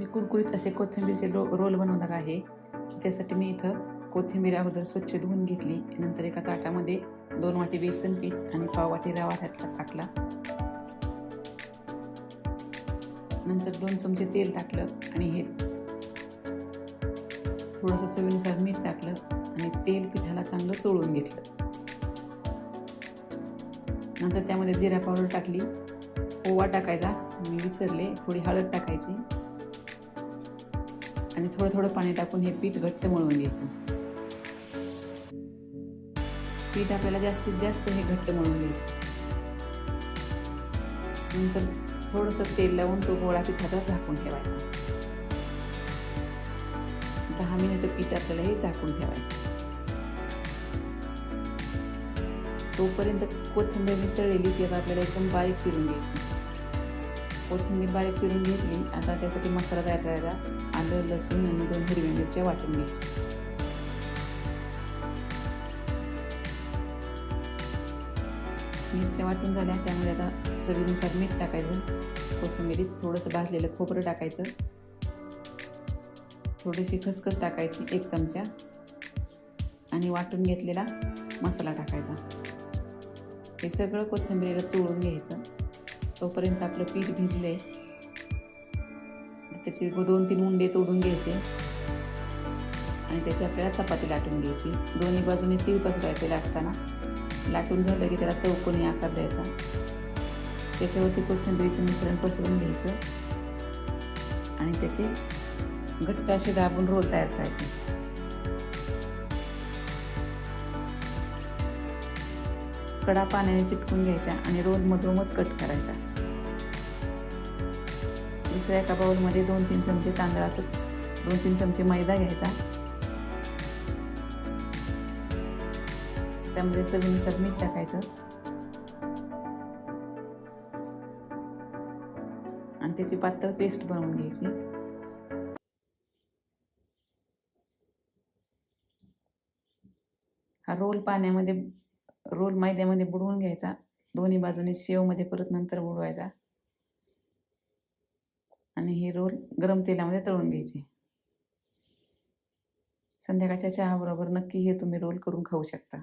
मी कुरकुरीत असे कोथिंबीरचे row role बनवणार आहे. त्यासाठी मी इथं कोथिंबीर अगोदर स्वच्छ धुवून घेतली. नंतर एका ताटामध्ये दोन वाटी बेसन पीठ आणि पाव वाटी रवा घातला टाकला. नंतर दोन चमचे तेल टाकलं आणि हे थोडंसं चवीनुसार मीठ टाकलं आणि तेल पिठाला चांगलं चोळून घेतलं. नंतर त्यामध्ये जिरा पावडर टाकली. ओवा टाकायचा. मी विसरले. थोडी हळद टाकायची. आणि थोडं थोडं पाणी टाकून हे पीठ घट्ट मळून घ्यायचं. पीठ आपल्याला जास्तीत जास्त हे घट्ट मळून घ्यायचं. नंतर थोडंसं तेल लावून तो गोळा पिठाचा झाकून ठेवायचा. दहा मिनिटं पीठ आपल्याला हे झाकून ठेवायचं. तोपर्यंत कोथिंबीर तळलेली ती आपल्याला एकदम बारीक चिरून घ्यायची. कोथिंबीर बारीक चिरून घेतली. आता त्यासाठी मसाला तयार करायचा. आलं लसूण आणि दोन हिरव्या मिरच्या वाटून घ्यायच्या. मिरच्या वाटून झाल्या. त्यामुळे आता चवीनुसार मीठ टाकायचं. कोथिंबिरीत थोडंसं भाजलेलं खोबरं टाकायचं. थोडीशी खसखस टाकायची एक चमचा. आणि वाटून घेतलेला मसाला टाकायचा. हे सगळं कोथिंबीरीला तोडून घ्यायचं. तोपर्यंत आपलं पीठ भिजले त्याचे दोन तीन उंडे तोडून घ्यायचे आणि त्याची आपल्याला चपाती लाटून घ्यायची. दोन्ही बाजूने तीळ पसरायचे लाटताना. लाटून झालं की त्याला चौकोनी आकार द्यायचा. त्याच्यावरती कोथिंबीरीचं मिश्रण पसरून घ्यायचं. आणि त्याचे घट्ट असे दाबून रोल तयार करायचे. कडा पाण्याने चिटकून घ्यायच्या आणि रोल मधोमध कट करायचा. दुसऱ्या एका बाऊलमध्ये दोन तीन चमचे तांदळाचं दोन तीन चमचे मैदा घ्यायचा. त्यामध्ये चवीनुसार मीठ टाकायचं. आणि त्याची पातळ पेस्ट बनवून घ्यायची. हा रोल पाण्यामध्ये रोल मैद्यामध्ये बुडवून घ्यायचा. दोन्ही बाजूने शेवमध्ये परत नंतर बुडवायचा. आणि हे रोल गरम तेलामध्ये तळून घ्यायचे. संध्याकाळच्या चहाबरोबर नक्की हे तुम्ही रोल करून खाऊ शकता.